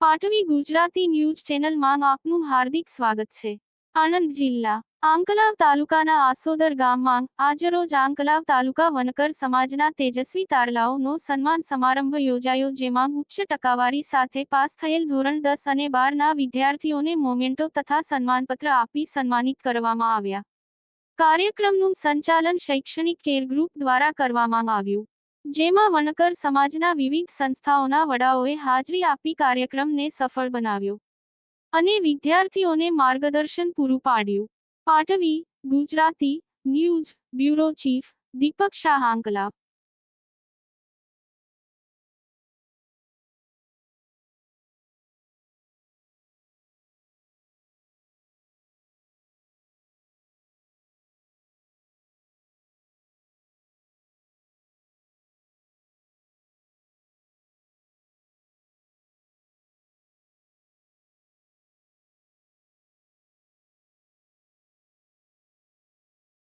પાટવી Gujarati news ચેનલમાં આપનું હાર્દિક સ્વાગત છે. આણંદ જિલ્લા. આંકલાવ તાલુકાના આસોદર ગામમાં આજરોજ આંકલાવ તાલુકા વનકર સમાજના તેજસ્વી તારલાઓનો સન્માન સમારંભ યોજાયો, જેમાં ઉચ્ચ ટકાવારી સાથે પાસ થયેલ ધોરણ દસ અને બારના વિદ્યાર્થીઓને મોમેન્ટો તથા સન્માનપત્ર આપી સન્માનિત કરવામાં આવ્યા. કાર્યક્રમનું સંચાલન શૈક્ષણિક કેર ગ્રુપ દ્વારા કરવામાં આવ્યું. જેમાં વણકર સમાજના વિવિધ સંસ્થાઓના વડાઓએ હાજરી આપી કાર્યક્રમને સફળ બનાવ્યો અને વિદ્યાર્થીઓને માર્ગદર્શન પૂરું પાડ્યું. પાટવી Gujarati news bureau chief Deepak Shah Anklav